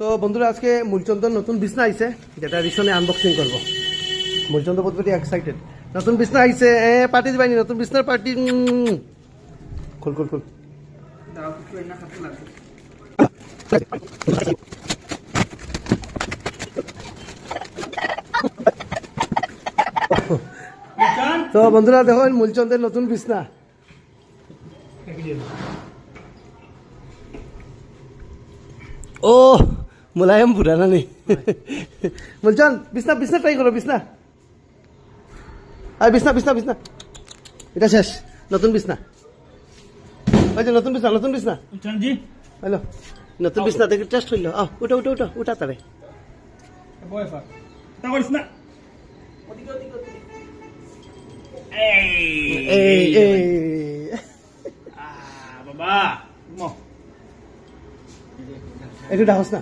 তো বন্ধুরা আজকে মূলচন্দর নতুন বিছনা আইছে যেটা রিসনে আনবক্সিং করব। মূলচন্দ্র বহুত এক্সাইটেড নতুন বিছনা আইছে এ পার্টি দিবানি নতুন বিছনার পার্টি খুল খুল খুল। তো বন্ধুরা দেখুন মূলচন্দ্রের নতুন বিছনা। ও মুলায়ম বুড়া না নি? মুলচন বিছনা বিছনা ট্রাই করো বিছনা। আর বিছনা বিছনা বিছনা। এটা শেষ নতুন বিছনা। ওই যে নতুন বিছনা নতুন বিছনা। জি হ্যালো নতুন বিছনা দেখে টেস্ট হইল আহ উঠো উঠো উঠো উঠা তারে। বাবা। একটু ডাকস না।